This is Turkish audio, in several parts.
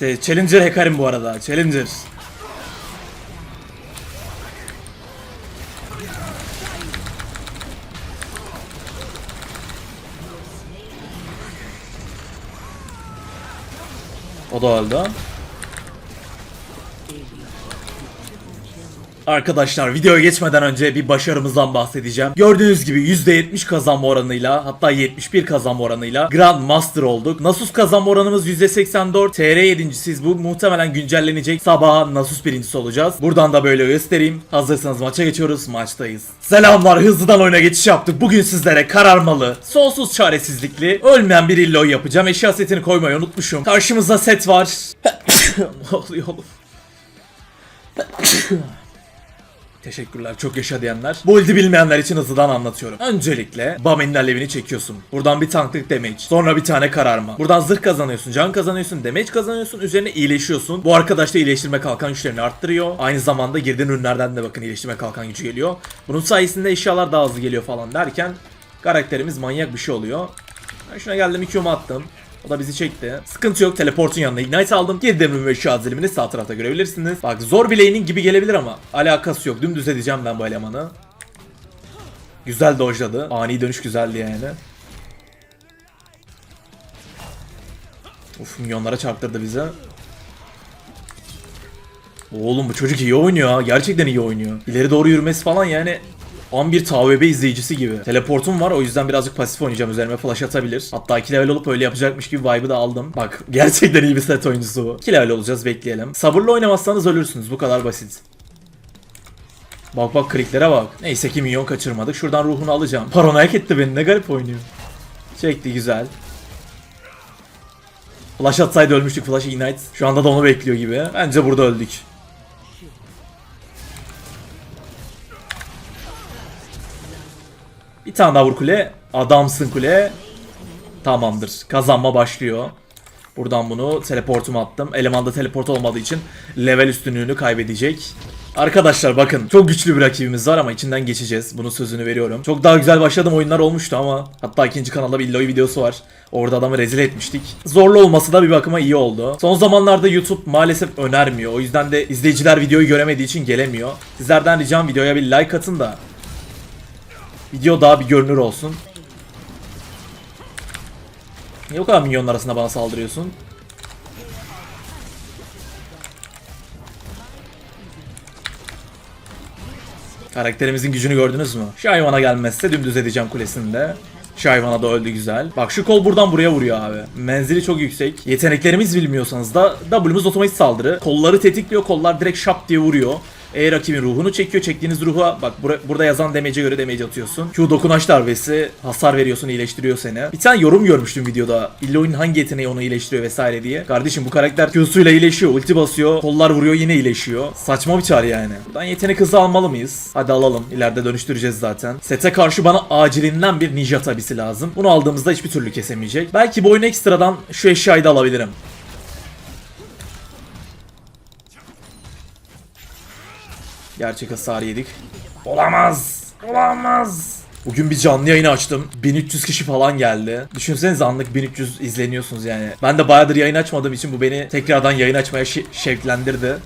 İşte Challenger Hekarim bu arada. Challenger. O da öldü. Arkadaşlar videoya geçmeden önce bir başarımızdan bahsedeceğim. Gördüğünüz gibi %70 kazanma oranıyla hatta 71 kazanma oranıyla Grand Master olduk. Nasus kazanma oranımız %84. TR 7.siz bu muhtemelen güncellenecek. Sabaha Nasus birincisi olacağız. Buradan da böyle göstereyim. Hazırsanız maça geçiyoruz. Maçtayız. Selamlar hızlıdan oyuna geçiş yaptık. Bugün sizlere kararmalı, sonsuz çaresizlikli, ölmeyen bir illoy yapacağım. Eşya setini koymayı unutmuşum. Karşımızda set var. ne oluyor oğlum? Teşekkürler çok yaşa diyenler. Bu ildi bilmeyenler için hızlıdan anlatıyorum. Öncelikle Bamen'in alevini çekiyorsun. Buradan bir tanklık damage. Sonra bir tane kararma. Buradan zırh kazanıyorsun, can kazanıyorsun, damage kazanıyorsun. Üzerine iyileşiyorsun. Bu arkadaş da iyileştirme kalkan güçlerini arttırıyor. Aynı zamanda girdiğin ürünlerden de bakın iyileştirme kalkan gücü geliyor. Bunun sayesinde eşyalar daha hızlı geliyor falan derken karakterimiz manyak bir şey oluyor. Ben şuna geldim 2 attım. O da bizi çekti. Sıkıntı yok. Teleportun yanına ignite aldım. Girdim ve şu az dilimini sağ tarafta görebilirsiniz. Bak zor laning gibi gelebilir ama alakası yok. Dümdüz edeceğim ben bu elemanı. Güzel dojladı. Ani dönüş güzeldi yani. Uf milyonlara çarptırdı bize. Oğlum bu çocuk iyi oynuyor. Gerçekten iyi oynuyor. İleri doğru yürümesi falan yani An bir TVB izleyicisi gibi. Teleportum var o yüzden birazcık pasif oynayacağım. Üzerime flash atabilir. Hatta 2 level olup öyle yapacakmış gibi vibe'ı da aldım. Bak gerçekten iyi bir set oyuncusu bu. 2 level olacağız bekleyelim. Sabırlı oynamazsanız ölürsünüz. Bu kadar basit. Bak bak kriklere bak. Neyse ki milyon kaçırmadık. Şuradan ruhunu alacağım. Paranoyak etti beni. Ne garip oynuyor. Çekti güzel. Flash atsaydı ölmüştük. Flash ignite. Şu anda da onu bekliyor gibi. Bence burada öldük. Bir tane daha vur kule. Adamsın kule. Tamamdır. Kazanma başlıyor. Buradan bunu teleportuma attım. Elemanda teleport olmadığı için level üstünlüğünü kaybedecek. Arkadaşlar bakın çok güçlü bir rakibimiz var ama içinden geçeceğiz. Bunun sözünü veriyorum. Çok daha güzel başladığım oyunlar olmuştu ama hatta ikinci kanalda bir Illoy videosu var. Orada adamı rezil etmiştik. Zorlu olması da bir bakıma iyi oldu. Son zamanlarda YouTube maalesef önermiyor. O yüzden de izleyiciler videoyu göremediği için gelemiyor. Sizlerden ricam videoya bir like atın da Video daha bir görünür olsun. Niye o kadar milyonun arasında bana saldırıyorsun? Karakterimizin gücünü gördünüz mü? Şu hayvana gelmezse dümdüz edeceğim kulesinde. Şu hayvana da öldü güzel. Bak şu kol buradan buraya vuruyor abi. Menzili çok yüksek. Yeteneklerimiz bilmiyorsanız da W'muz otomatik saldırı. Kolları tetikliyor. Kollar direkt şap diye vuruyor. E rakibin ruhunu çekiyor. Çektiğiniz ruha bak bura- burada yazan damage'e göre damage atıyorsun. Q dokunaç darbesi hasar veriyorsun iyileştiriyor seni. Bir tane yorum görmüştüm videoda. Illoy'un hangi yeteneği onu iyileştiriyor vesaire diye. Kardeşim bu karakter Q'suyla iyileşiyor. Ulti basıyor. Kollar vuruyor yine iyileşiyor. Saçma bir çar yani. Buradan yetenek hızı almalı mıyız? Hadi alalım. İleride dönüştüreceğiz zaten. Sete karşı bana acilinden bir ninja tabisi lazım. Bunu aldığımızda hiçbir türlü kesemeyecek. Belki bu oyunu ekstradan şu eşyayı da alabilirim. Gerçek hasar yedik. Olamaz. Olamaz. Bugün bir canlı yayını açtım. 1300 kişi falan geldi. Düşünsenize anlık 1300 izleniyorsunuz yani. Ben de bayağıdır yayın açmadığım için bu beni tekrardan yayın açmaya şe- şevklendirdi.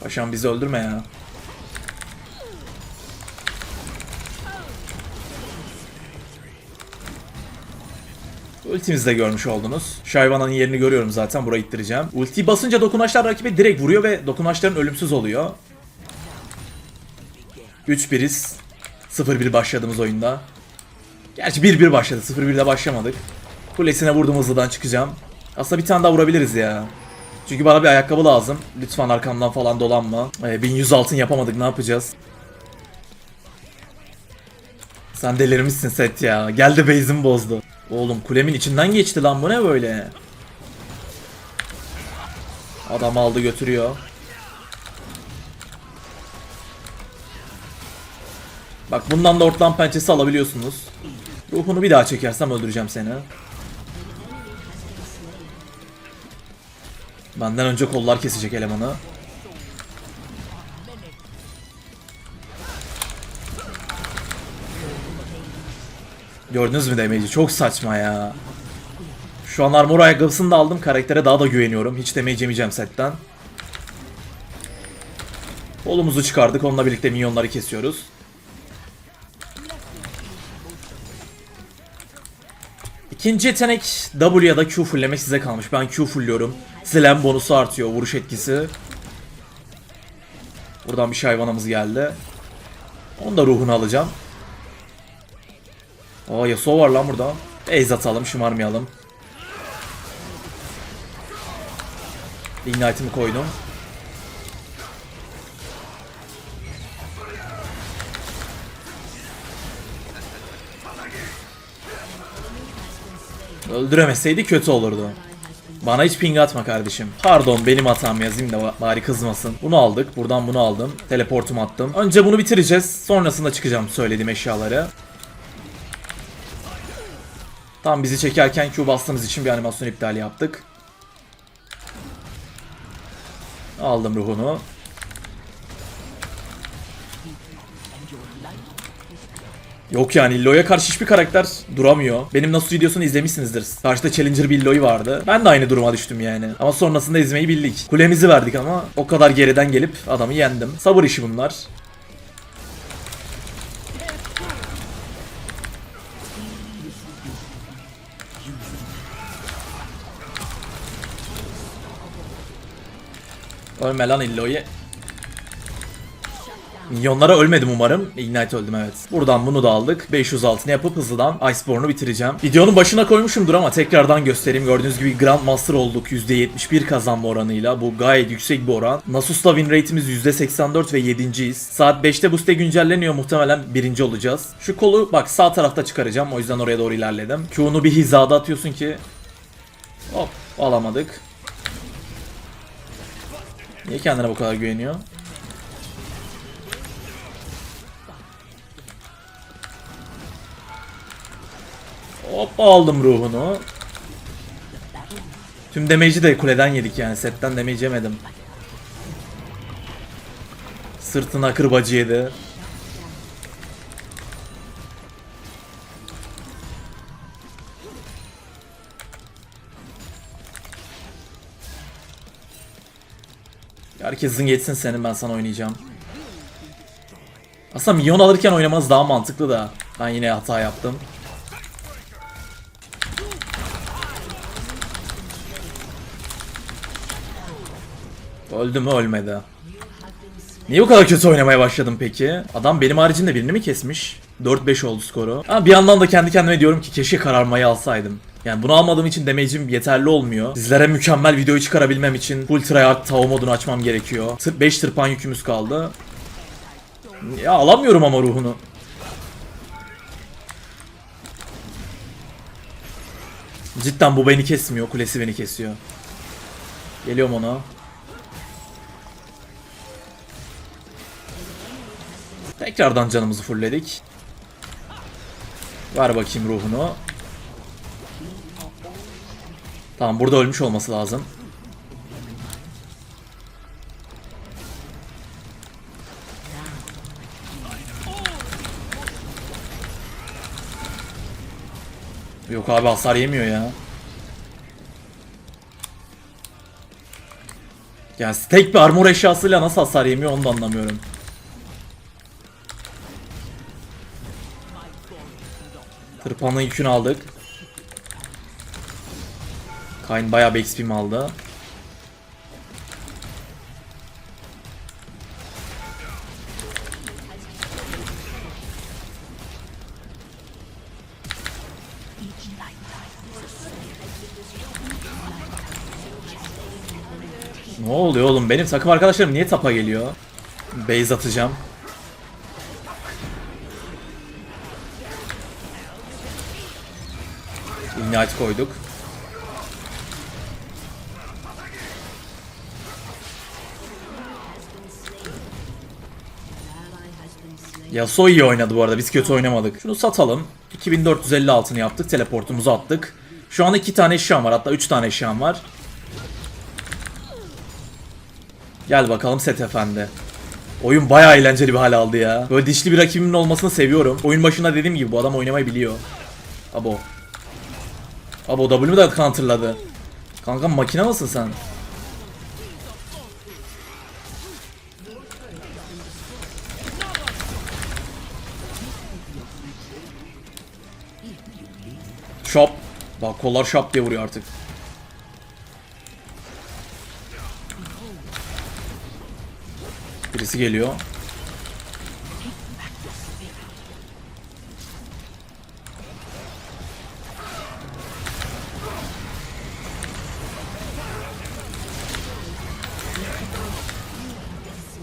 Paşam bizi öldürme ya. Ultimizi de görmüş oldunuz. Şayvana'nın yerini görüyorum zaten. Burayı ittireceğim. Ulti basınca dokunaçlar rakibe direkt vuruyor ve dokunaçların ölümsüz oluyor. 3-1'iz. 0-1 başladığımız oyunda. Gerçi 1-1 başladı. 0-1'de başlamadık. Kulesine vurdum hızlıdan çıkacağım. Aslında bir tane daha vurabiliriz ya. Çünkü bana bir ayakkabı lazım. Lütfen arkamdan falan dolanma. Ee, 1100 altın yapamadık ne yapacağız? Sen delirmişsin set ya. Geldi base'imi bozdu. Oğlum kulemin içinden geçti lan bu ne böyle? Adam aldı götürüyor. Bak bundan da ortadan pençesi alabiliyorsunuz. Ruhunu bir daha çekersem öldüreceğim seni. Benden önce kollar kesecek elemanı. Gördünüz mü damage'i? Çok saçma ya. Şu an armor ayakkabısını da aldım. Karaktere daha da güveniyorum. Hiç damage yemeyeceğim setten. Kolumuzu çıkardık. Onunla birlikte minyonları kesiyoruz. İkinci yetenek W ya da Q fulllemek size kalmış. Ben Q fullliyorum. Slam bonusu artıyor. Vuruş etkisi. Buradan bir şey hayvanımız geldi. Onun da ruhunu alacağım. Aa Yasuo var lan burada. Base atalım şımarmayalım. Ignite'ımı koydum. Öldüremeseydi kötü olurdu. Bana hiç ping atma kardeşim. Pardon benim hatam yazayım da bari kızmasın. Bunu aldık. Buradan bunu aldım. Teleportumu attım. Önce bunu bitireceğiz. Sonrasında çıkacağım söylediğim eşyaları. Tam bizi çekerken Q bastığımız için bir animasyon iptali yaptık. Aldım ruhunu. Yok yani Illo'ya karşı hiçbir karakter duramıyor. Benim Nasus videosunu izlemişsinizdir. Karşıda Challenger bir Illo'yu vardı. Ben de aynı duruma düştüm yani. Ama sonrasında ezmeyi bildik. Kulemizi verdik ama o kadar geriden gelip adamı yendim. Sabır işi bunlar. Ölme lan Illo'yu. Milyonlara ölmedim umarım. Ignite öldüm evet. Buradan bunu da aldık. 500 altını yapıp hızlıdan Iceborne'u bitireceğim. Videonun başına koymuşumdur ama tekrardan göstereyim. Gördüğünüz gibi Grandmaster olduk. %71 kazanma oranıyla. Bu gayet yüksek bir oran. Nasus'ta win rate'imiz %84 ve 7.yiz. Saat 5'te bu site güncelleniyor. Muhtemelen birinci olacağız. Şu kolu bak sağ tarafta çıkaracağım. O yüzden oraya doğru ilerledim. Q'nu bir hizada atıyorsun ki. Hop alamadık. Niye kendine bu kadar güveniyor? Hop aldım ruhunu. Tüm damage'i de kuleden yedik yani setten damage yemedim. Sırtına kırbacı yedi. Herkesin geçsin senin ben sana oynayacağım. Aslında milyon alırken oynamanız daha mantıklı da. Ben yine hata yaptım. Öldü mü ölmedi. Niye bu kadar kötü oynamaya başladım peki? Adam benim haricinde birini mi kesmiş? 4-5 oldu skoru. Ama bir yandan da kendi kendime diyorum ki keşke kararmayı alsaydım. Yani bunu almadığım için damage'im yeterli olmuyor. Sizlere mükemmel videoyu çıkarabilmem için full tryhard tava modunu açmam gerekiyor. 5 tırpan yükümüz kaldı. Ya alamıyorum ama ruhunu. Cidden bu beni kesmiyor. Kulesi beni kesiyor. Geliyorum ona. Tekrardan canımızı fullledik. Ver bakayım ruhunu. Tamam burada ölmüş olması lazım. Yok abi hasar yemiyor ya. Yani tek bir armor eşyasıyla nasıl hasar yemiyor onu da anlamıyorum. Tırpanın yükünü aldık. Kayn bayağı bir XP'm aldı. Ne oluyor oğlum? Benim takım arkadaşlarım niye tapa geliyor? Base atacağım. Ignite koyduk. Yasuo iyi oynadı bu arada. Biz kötü oynamadık. Şunu satalım. 2450 altını yaptık. Teleportumuzu attık. Şu an iki tane eşyam var. Hatta üç tane eşyam var. Gel bakalım set efendi. Oyun bayağı eğlenceli bir hal aldı ya. Böyle dişli bir rakibimin olmasını seviyorum. Oyun başında dediğim gibi bu adam oynamayı biliyor. Abo. Abo W'mu da counterladı. Kanka makine mısın sen? Shop. Bak kollar shop diye vuruyor artık. Birisi geliyor.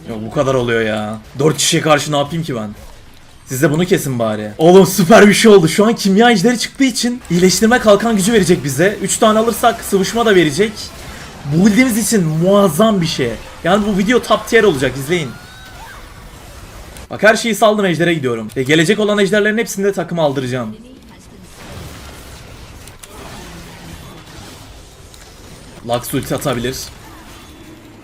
Yok bu kadar oluyor ya. 4 kişiye karşı ne yapayım ki ben? Siz de bunu kesin bari. Oğlum süper bir şey oldu. Şu an kimya ejderi çıktığı için iyileştirme kalkan gücü verecek bize. 3 tane alırsak sıvışma da verecek. Bu bildiğimiz için muazzam bir şey. Yani bu video top tier olacak izleyin. Bak her şeyi saldım ejdere gidiyorum. Ve gelecek olan ejderlerin hepsini de takıma aldıracağım. Lux ulti atabilir.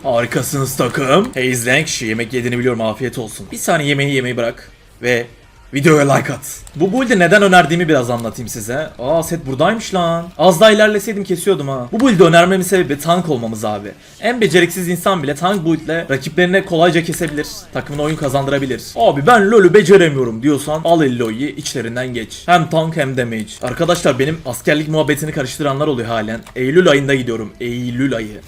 Harikasınız takım. Lang şu yemek yediğini biliyorum afiyet olsun. Bir saniye yemeği yemeyi bırak. Ve videoya like at. Bu build'i neden önerdiğimi biraz anlatayım size. Aa set buradaymış lan. Az daha ilerleseydim kesiyordum ha. Bu build'i önermemin sebebi tank olmamız abi. En beceriksiz insan bile tank build'le rakiplerine kolayca kesebilir. Takımına oyun kazandırabilir. Abi ben LoL'ü beceremiyorum diyorsan al Eloy'u içlerinden geç. Hem tank hem damage. Arkadaşlar benim askerlik muhabbetini karıştıranlar oluyor halen. Eylül ayında gidiyorum. Eylül ayı.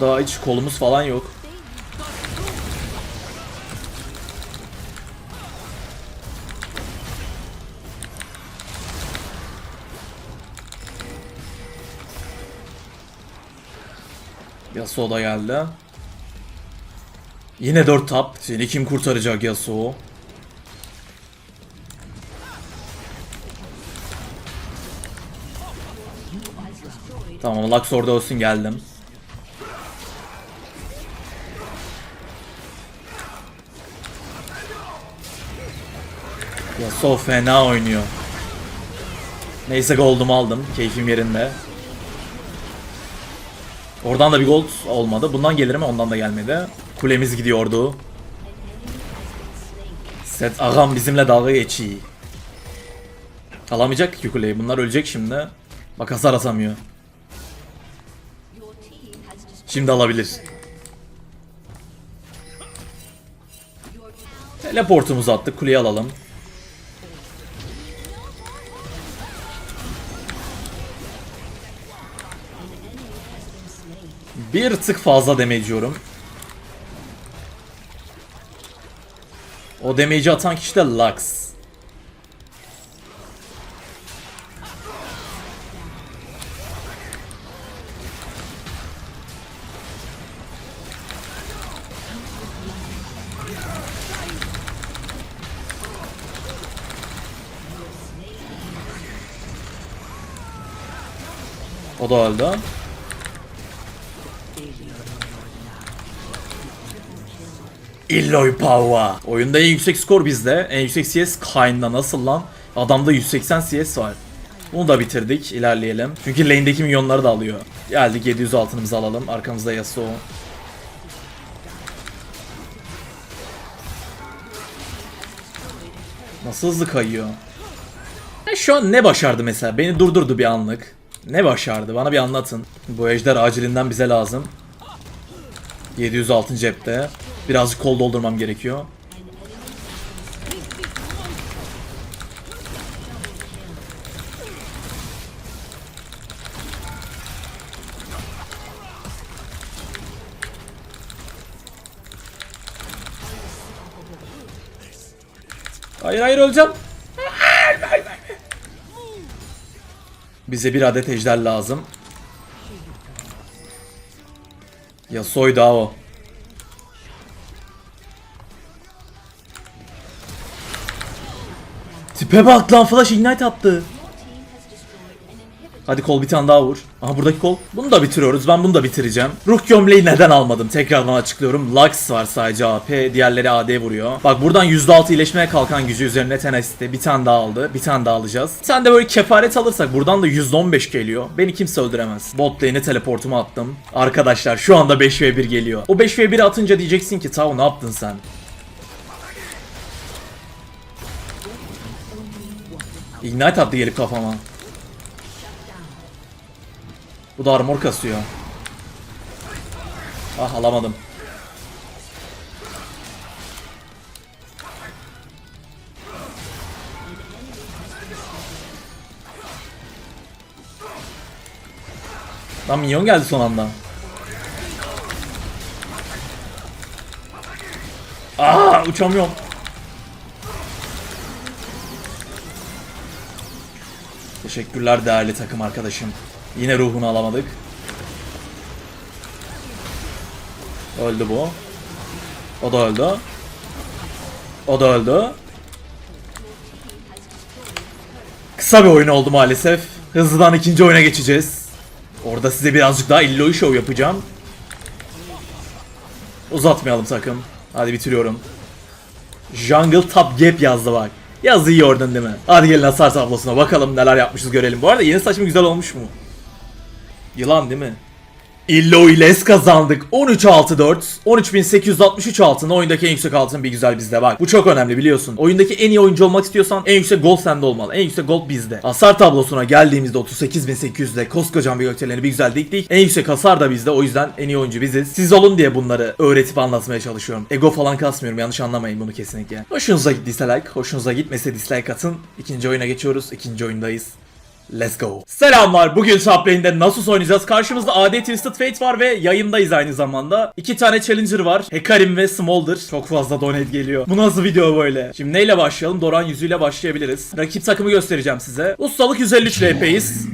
Burada hiç kolumuz falan yok. Yasuo da geldi. Yine 4 tap. Seni kim kurtaracak Yasuo? Tamam Lux orada olsun geldim. Yasuo fena oynuyor. Neyse gold'umu aldım. Keyfim yerinde. Oradan da bir gold olmadı. Bundan gelir mi? Ondan da gelmedi. Kulemiz gidiyordu. Set ağam bizimle dalga geçiyor. Alamayacak ki kuleyi. Bunlar ölecek şimdi. Bak hasar atamıyor. Şimdi alabilir. Teleportumuzu attık. Kuleyi alalım. Bir tık fazla damage yiyorum. O damage'i atan kişi de Lux. O da öldü. Illoy Power. Oyunda en yüksek skor bizde. En yüksek CS Kayn'da nasıl lan? Adamda 180 CS var. Bunu da bitirdik. İlerleyelim. Çünkü lane'deki milyonları da alıyor. Geldik 700 altınımızı alalım. Arkamızda Yasuo. Nasıl hızlı kayıyor? E şu an ne başardı mesela? Beni durdurdu bir anlık. Ne başardı? Bana bir anlatın. Bu ejder acilinden bize lazım. 700 altın cepte. Birazcık kol doldurmam gerekiyor. Hayır hayır öleceğim. Bize bir adet ejder lazım. Ya soy daha o. Tipe bak lan flash ignite attı. Hadi kol bir tane daha vur. Aha buradaki kol. Bunu da bitiriyoruz. Ben bunu da bitireceğim. Ruh gömleği neden almadım? Tekrardan açıklıyorum. Lux var sadece AP. Diğerleri AD vuruyor. Bak buradan %6 iyileşmeye kalkan gücü üzerine tenacity. Bir tane daha aldı. Bir tane daha alacağız. Sen de böyle kefaret alırsak buradan da %15 geliyor. Beni kimse öldüremez. Bot lane'e teleportumu attım. Arkadaşlar şu anda 5v1 geliyor. O 5v1'i atınca diyeceksin ki Tao ne yaptın sen? Ignite attı gelip kafama. Bu da armor kasıyor. Ah alamadım. Lan minyon geldi son anda. Aa uçamıyorum. Teşekkürler değerli takım arkadaşım. Yine ruhunu alamadık. Öldü bu. O da öldü. O da öldü. Kısa bir oyun oldu maalesef. Hızlıdan ikinci oyuna geçeceğiz. Orada size birazcık daha Illoy Show yapacağım. Uzatmayalım takım. Hadi bitiriyorum. Jungle Top Gap yazdı bak. Yazıyı gördün değil mi? Hadi gelin hasar tablosuna bakalım neler yapmışız görelim. Bu arada yeni saçım güzel olmuş mu? Yılan değil mi? Illo ile kazandık. 13-6-4. 13.863 altın. Oyundaki en yüksek altın bir güzel bizde bak. Bu çok önemli biliyorsun. Oyundaki en iyi oyuncu olmak istiyorsan en yüksek gold sende olmalı. En yüksek gold bizde. Hasar tablosuna geldiğimizde 38.800 ile koskocaman bir gökdeleni bir güzel diktik. En yüksek hasar da bizde. O yüzden en iyi oyuncu biziz. Siz olun diye bunları öğretip anlatmaya çalışıyorum. Ego falan kasmıyorum. Yanlış anlamayın bunu kesinlikle. Hoşunuza gittiyse like, hoşunuza gitmese dislike atın. İkinci oyuna geçiyoruz. İkinci oyundayız. Let's go. Selamlar. Bugün top lane'de Nasus oynayacağız. Karşımızda AD Twisted Fate var ve yayındayız aynı zamanda. İki tane challenger var. Hekarim ve Smolder. Çok fazla donate geliyor. Bu nasıl video böyle? Şimdi neyle başlayalım? Doran yüzüyle başlayabiliriz. Rakip takımı göstereceğim size. Ustalık 153 RP'yiz.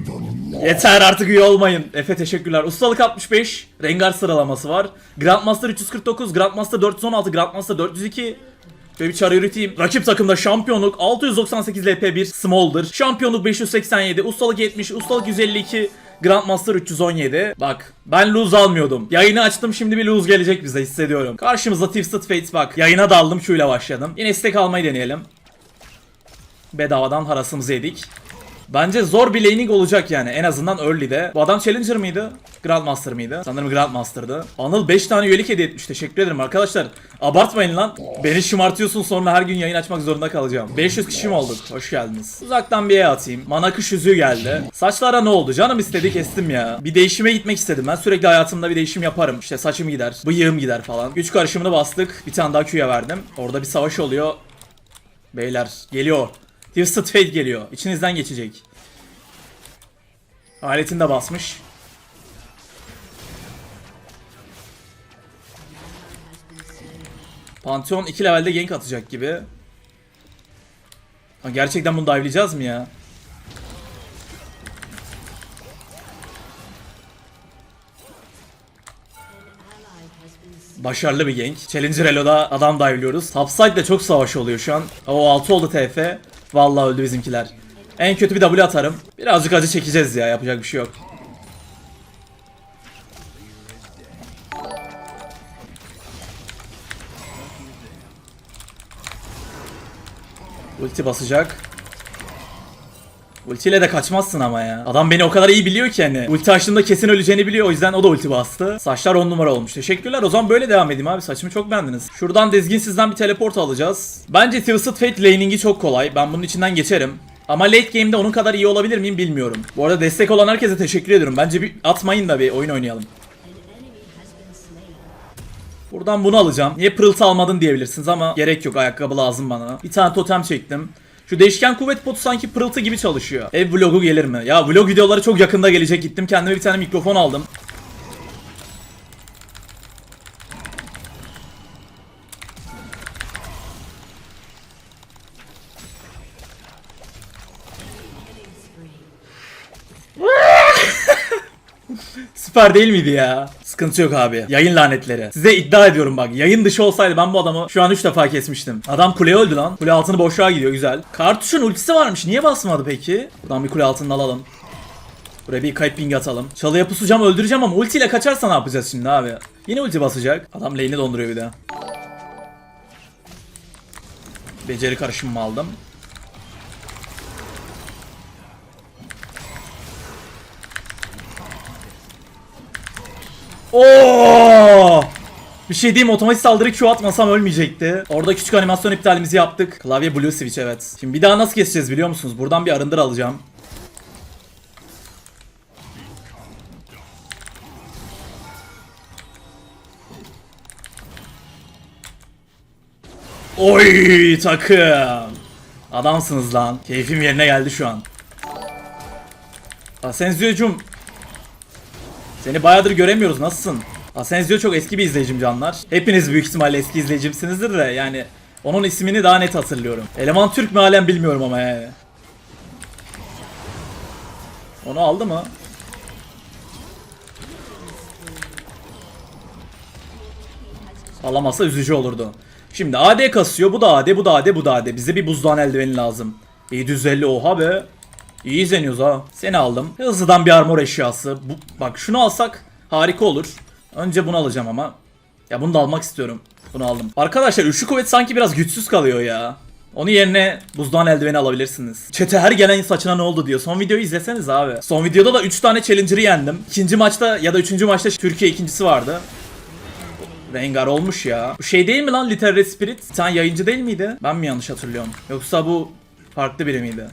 Yeter artık üye olmayın. Efe teşekkürler. Ustalık 65. Rengar sıralaması var. Grandmaster 349, Grandmaster 416, Grandmaster 402, Şöyle bir çare üreteyim. Rakip takımda şampiyonluk 698 LP1 Smolder. Şampiyonluk 587. Ustalık 70. Ustalık 152. Grandmaster 317. Bak ben lose almıyordum. Yayını açtım şimdi bir lose gelecek bize hissediyorum. Karşımızda Twisted Fate bak. Yayına daldım ile başladım. Yine istek almayı deneyelim. Bedavadan harasımızı yedik. Bence zor bir laning olacak yani en azından early'de. Bu adam Challenger mıydı? Grandmaster mıydı? Sanırım Grandmaster'dı. Anıl 5 tane üyelik hediye etmiş. Teşekkür ederim arkadaşlar. Abartmayın lan. Beni şımartıyorsun sonra her gün yayın açmak zorunda kalacağım. 500 kişi mi olduk? Hoş geldiniz. Uzaktan bir E atayım. Mana kış yüzüğü geldi. Saçlara ne oldu? Canım istedi kestim ya. Bir değişime gitmek istedim. Ben sürekli hayatımda bir değişim yaparım. İşte saçım gider, bıyığım gider falan. Güç karışımını bastık. Bir tane daha Q'ya verdim. Orada bir savaş oluyor. Beyler geliyor. Twisted Fate geliyor. İçinizden geçecek. Aletini de basmış. Pantheon 2 levelde gank atacak gibi. Gerçekten bunu dive'layacağız mı ya? Başarılı bir gank. Challenger Elo'da adam dive'liyoruz. Topside'de çok savaş oluyor şu an. O 6 oldu TF. Vallahi öldü bizimkiler. En kötü bir W atarım. Birazcık acı çekeceğiz ya yapacak bir şey yok. Ulti basacak. Ultiyle de kaçmazsın ama ya. Adam beni o kadar iyi biliyor ki hani. Ulti açtığımda kesin öleceğini biliyor o yüzden o da ulti bastı. Saçlar 10 numara olmuş. Teşekkürler. O zaman böyle devam edeyim abi. Saçımı çok beğendiniz. Şuradan dezginsizden bir teleport alacağız. Bence Twisted Fate laning'i çok kolay. Ben bunun içinden geçerim. Ama late game'de onun kadar iyi olabilir miyim bilmiyorum. Bu arada destek olan herkese teşekkür ediyorum. Bence bir atmayın da bir oyun oynayalım. Buradan bunu alacağım. Niye pırıltı almadın diyebilirsiniz ama gerek yok ayakkabı lazım bana. Bir tane totem çektim. Şu değişken kuvvet potu sanki pırıltı gibi çalışıyor. Ev vlogu gelir mi? Ya vlog videoları çok yakında gelecek. Gittim kendime bir tane mikrofon aldım. Süper değil miydi ya? Sıkıntı yok abi. Yayın lanetleri. Size iddia ediyorum bak. Yayın dışı olsaydı ben bu adamı şu an 3 defa kesmiştim. Adam kule öldü lan. Kule altını boşluğa gidiyor güzel. Kartuşun ultisi varmış. Niye basmadı peki? Buradan bir kule altını alalım. Buraya bir kayıp ping atalım. Çalıya pusacağım öldüreceğim ama ultiyle kaçarsa ne yapacağız şimdi abi? Yine ulti basacak. Adam lane'i donduruyor bir de. Beceri karışımımı aldım. Oo! Bir şey diyeyim otomatik saldırı Q atmasam ölmeyecekti. Orada küçük animasyon iptalimizi yaptık. Klavye blue switch evet. Şimdi bir daha nasıl keseceğiz biliyor musunuz? Buradan bir arındır alacağım. Oy takım. Adamsınız lan. Keyfim yerine geldi şu an. Asensio'cum. Seni bayağıdır göremiyoruz. Nasılsın? Asensio çok eski bir izleyicim canlar. Hepiniz büyük ihtimalle eski izleyicimsinizdir de yani onun ismini daha net hatırlıyorum. Eleman Türk mü halen bilmiyorum ama yani. Onu aldı mı? Alamasa üzücü olurdu. Şimdi AD kasıyor. Bu da AD, bu da AD, bu da AD. Bize bir buzdoğan eldiveni lazım. 750 oha be. İyi izleniyoruz ha. Seni aldım. Hızlıdan bir armor eşyası. Bu, bak şunu alsak harika olur. Önce bunu alacağım ama. Ya bunu da almak istiyorum. Bunu aldım. Arkadaşlar üçlü kuvvet sanki biraz güçsüz kalıyor ya. Onun yerine buzdoğan eldiveni alabilirsiniz. Çete her gelen saçına ne oldu diyor. Son videoyu izleseniz abi. Son videoda da 3 tane challenger'ı yendim. İkinci maçta ya da üçüncü maçta Türkiye ikincisi vardı. Rengar olmuş ya. Bu şey değil mi lan Literary Spirit? Sen yayıncı değil miydi? Ben mi yanlış hatırlıyorum? Yoksa bu farklı biri miydi?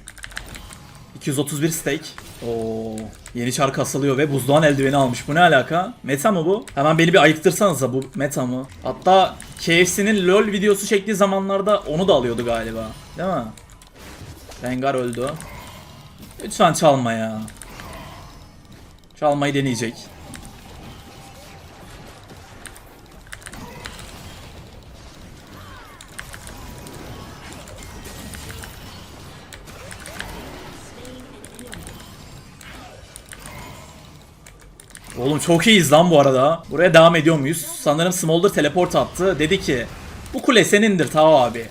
231 stake. Oo, yeni çark asılıyor ve buzdoğan eldiveni almış. Bu ne alaka? Meta mı bu? Hemen beni bir ayıktırsanıza bu meta mı? Hatta KFC'nin LoL videosu çektiği zamanlarda onu da alıyordu galiba. Değil mi? Rengar öldü. Lütfen çalma ya. Çalmayı deneyecek. Oğlum çok iyiyiz lan bu arada. Buraya devam ediyor muyuz? Sanırım Smolder teleport attı. Dedi ki bu kule senindir Tao abi.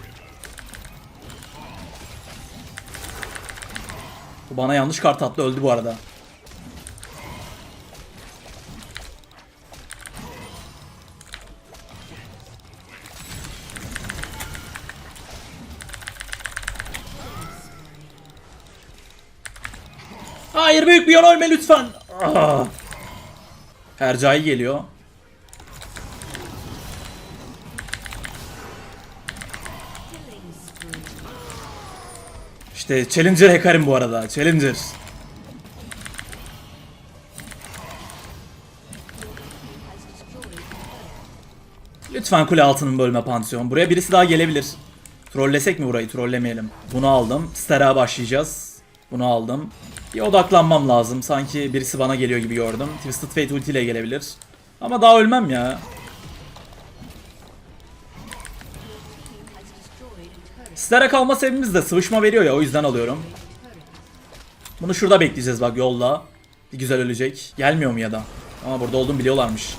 Bu bana yanlış kart attı öldü bu arada. Hayır büyük bir yan ölme lütfen. Ah. Hercai geliyor. İşte Challenger hacker'im bu arada. Challenger. Lütfen kule altının bölme pansiyon. Buraya birisi daha gelebilir. Trollesek mi burayı? Trollemeyelim. Bunu aldım. Stera başlayacağız. Bunu aldım. Bir odaklanmam lazım. Sanki birisi bana geliyor gibi gördüm. Twisted Fate ultiyle gelebilir. Ama daha ölmem ya. Stera kalma sebebimiz de sıvışma veriyor ya o yüzden alıyorum. Bunu şurada bekleyeceğiz bak yolda. Bir güzel ölecek. Gelmiyor mu ya da? Ama burada olduğumu biliyorlarmış.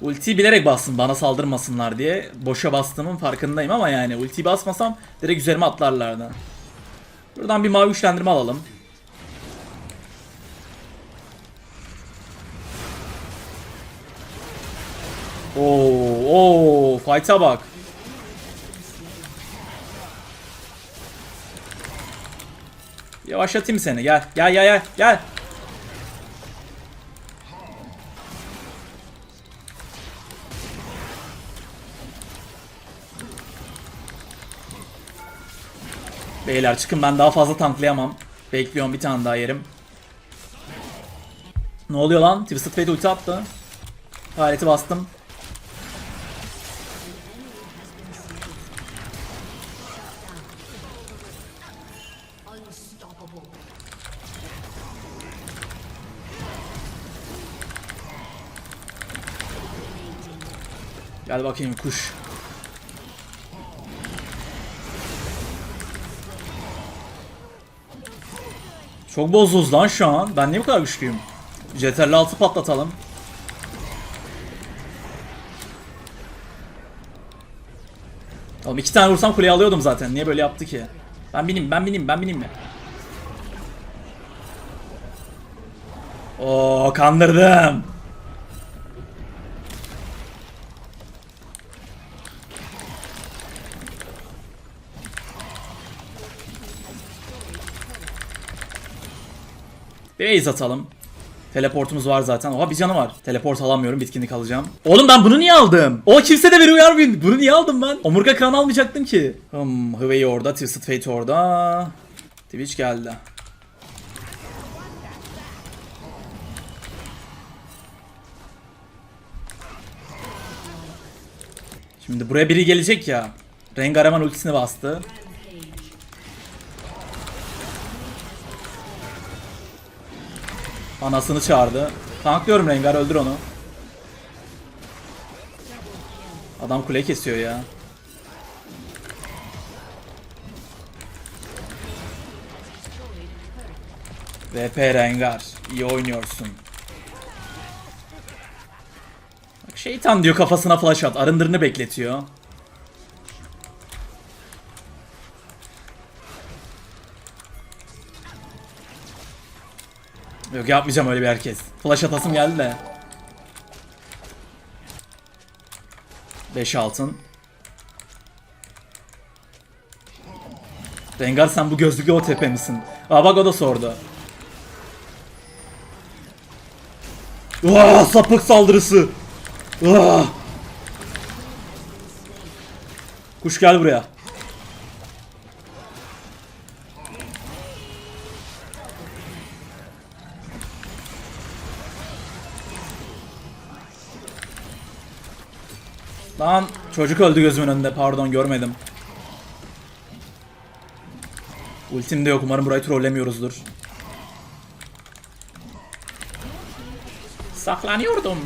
Ultiyi bilerek bastım bana saldırmasınlar diye. Boşa bastığımın farkındayım ama yani ultiyi basmasam direkt üzerime atlarlardı. Buradan bir mavi güçlendirme alalım. Oo, oo, fight'a bak. Yavaşlatayım seni. Gel. Gel gel gel. Gel. Beyler çıkın ben daha fazla tanklayamam. Bekliyorum bir tane daha yerim. Ne oluyor lan? Twisted Fate ulti attı. Aleti bastım. Gel bakayım kuş. Çok bozuz lan şu an. Ben niye bu kadar güçlüyüm? Jeterli altı patlatalım. Oğlum iki tane vursam kuleyi alıyordum zaten. Niye böyle yaptı ki? Ben bineyim, ben bineyim, ben bineyim mi? Oo kandırdım. Base atalım. Teleportumuz var zaten. Oha bir canı var. Teleport alamıyorum. Bitkinlik alacağım. Oğlum ben bunu niye aldım? O kimse de beni uyarmıyor. Bunu niye aldım ben? Omurga kranı almayacaktım ki. Hmm, Hwei orada. Twisted Fate orada. Twitch geldi. Şimdi buraya biri gelecek ya. Rengar hemen ultisini bastı. Anasını çağırdı. Tanklıyorum Rengar öldür onu. Adam kule kesiyor ya. VP Rengar iyi oynuyorsun. Bak şeytan diyor kafasına flash at. Arındırını bekletiyor. Yok yapmayacağım öyle bir herkes. Flash atasım geldi de. 5 altın. Rengar sen bu gözlüklü o tepe misin? Bak o da sordu. Vaa sapık saldırısı. Vaa. Kuş gel buraya. Lan çocuk öldü gözümün önünde pardon görmedim. Ultim de yok umarım burayı trollemiyoruzdur. Saklanıyordum.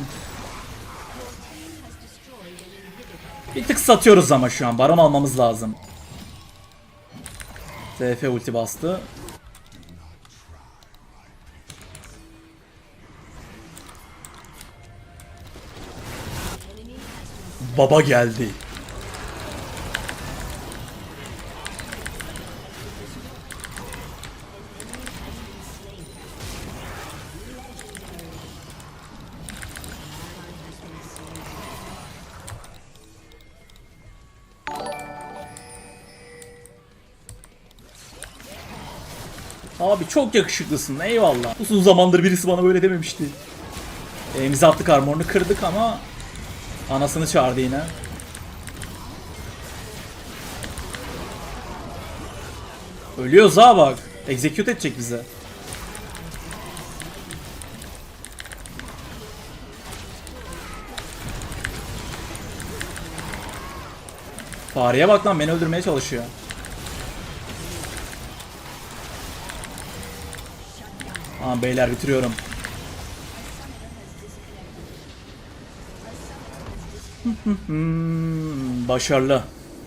Bir tık satıyoruz ama şu an. Baron almamız lazım. TF ulti bastı. Baba geldi. Abi çok yakışıklısın eyvallah. Uzun zamandır birisi bana böyle dememişti. Elimize attık armorunu kırdık ama Anasını çağırdı yine. Ölüyoruz ha bak. Execute edecek bize. Fareye bak lan beni öldürmeye çalışıyor. Tamam beyler bitiriyorum. Başarılı.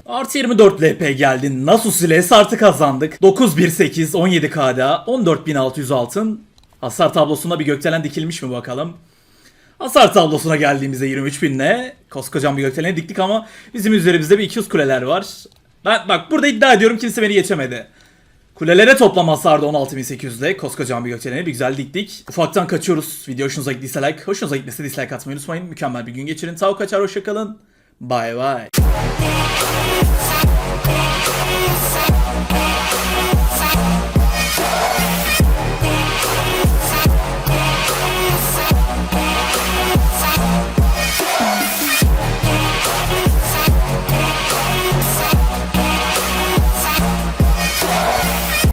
Artı 24 LP geldi. Nasus ile Sart'ı kazandık. 9108, 17 KDA, 14600 altın. Hasar tablosuna bir gökdelen dikilmiş mi bakalım. Hasar tablosuna geldiğimizde 23 ne? Koskocaman bir gökdeleni diktik ama bizim üzerimizde bir 200 kuleler var. Ben bak burada iddia ediyorum kimse beni geçemedi. Kulelere toplam hasarda 16.800'de koskocaman bir gökdeleni bir güzel diktik. Ufaktan kaçıyoruz. Video hoşunuza gittiyse like, hoşunuza gitmese dislike atmayı unutmayın. Mükemmel bir gün geçirin. Tavuk kaçar hoşçakalın. Bay bay.